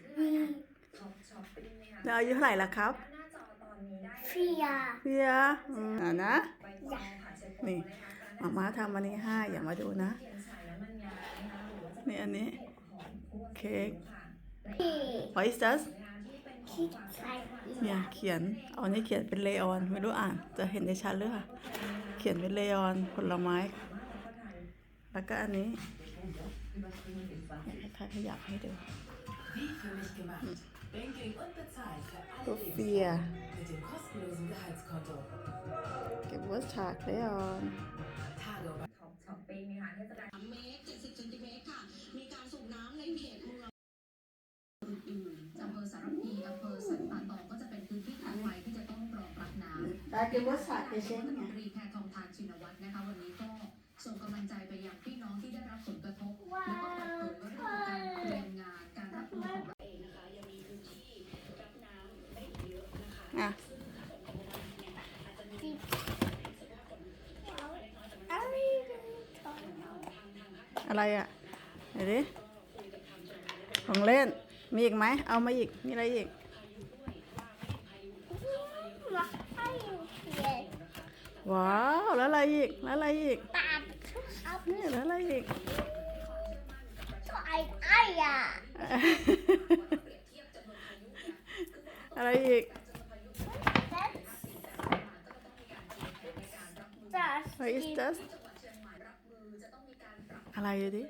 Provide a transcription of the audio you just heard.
ที่มีท็อปช้อปปิ้งนะคะแล้วอายุเท่าไหร่ละครับหน้าจอตอนนี้ได้เฟียเบียร์อืมอ่านะใบตองผัดเชฟโฟนี่นะคะหมาม้าทำอันนี้ให้อย่ามาดูนะเทียนใส่น้ำมันงานะคะหรือว่าจะนี่อันนี้หอมคั่วเค้กค่ะและพี่ What is this นะคะที่เป็นของฝากจากจังหวัดเนี่ยเขียนเอาอันนี้เขียนเป็นเลออนไม่รู้อ่าน จะเห็นได้ชัดหรือเปล่าเขียนเป็นเลออนผลไม้ แล้วก็อันนี้เนี่ยถ้าขยับให้ดู Wie für mich gemacht. Banking und bezahlt für รู alle เฟีย mit dem kostenlosen Gehaltskonto. เก็บวัสฉากเลออน Tage ท็อปช้อปปิ้งนะคะเทศกาล3เมตร70เซนติเมตรค่ะ มีการสูบน้ำในเขตเมืองอื่นๆอำเภอสารพีอำเภอสันป่าตองก็จะเป็นพื้นที่ถัดไปที่จะต้องรองรับน้ำได้เก็บวัสฉากรัฐมนตรีแพ อะนะคะอะอะไรอะเดี๋ยวดิของเล่น มีอีกไหม เอามาอีก มีอะไรอีก ว้าว แล้วอะไรอีก แล้วอะไรอีกนี่แล้วอะไรอีกไอ้ไอ้อะอะไรอีก จะ What is this อะไรดู